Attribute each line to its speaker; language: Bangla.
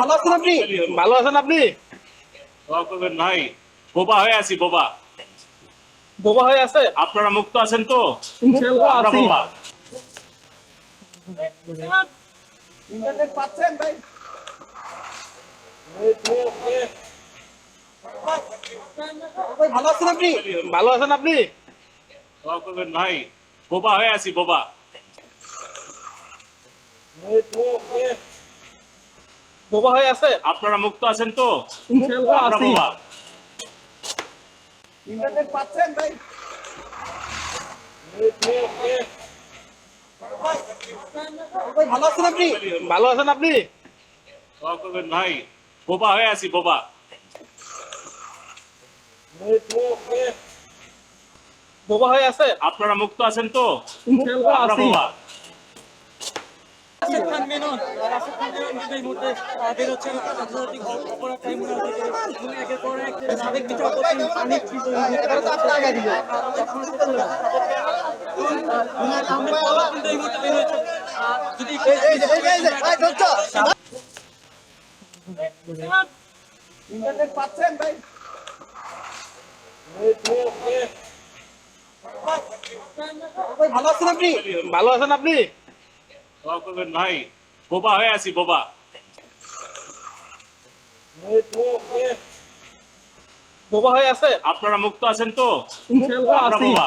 Speaker 1: ভালো আছেন আপনি?
Speaker 2: ভালো আছেন আপনি?
Speaker 3: ভাই। বোবা হয়ে আছি বোবা।
Speaker 2: বোবা হয়ে আছে?
Speaker 3: আপনারা মুক্ত আছেন তো?
Speaker 1: ইন্টারনেট পাচ্ছেন ভাই? ভালো আছেন আপনি?
Speaker 2: ভালো আছেন আপনি?
Speaker 3: দোয়া বোবা হয়ে আছি বোবা।
Speaker 2: বোবা হয়ে আছে?
Speaker 3: আপনারা মুক্ত আছেন তো?
Speaker 2: ইনশাআল্লাহ আছি।
Speaker 1: ইন্টারনেট পাচ্ছেন ভাই? ভালো আছেন আপনি?
Speaker 2: ভালো আছেন আপনি?
Speaker 3: করবেন ভাই। বোবা হয়ে আছি বোবা।
Speaker 2: বোবা হয়ে আছে?
Speaker 3: আপনারা মুক্ত আছেন তো?
Speaker 2: ইনশাআল্লাহ আছি।
Speaker 3: বোবা।
Speaker 4: রাশেদ খান মেনন রাশেদ খান মেনন কিন্তু এই মুহূর্তে আহ, আন্তর্জাতিক অপরাধ ট্রাইব্যুনাল থেকে এবং একের পর এক সাবেক বিচারপতি আনিক কিন্তু এই মুহূর্তে বের হচ্ছেন। ওনার সামনে পলক কিন্তু এই মুহূর্তে বের হচ্ছেন। আহ, যদি
Speaker 1: ইন্টারনেট পাচ্ছেন ভাই ভাই, ভালো আছেন আপনি
Speaker 2: ভালো আছেন আপনি
Speaker 3: দোয়া করবেন ভাই বোবা হয়ে আছি বোবা
Speaker 2: বোবা হয়ে আছে
Speaker 3: আপনারা মুক্ত আছেন তো বোবা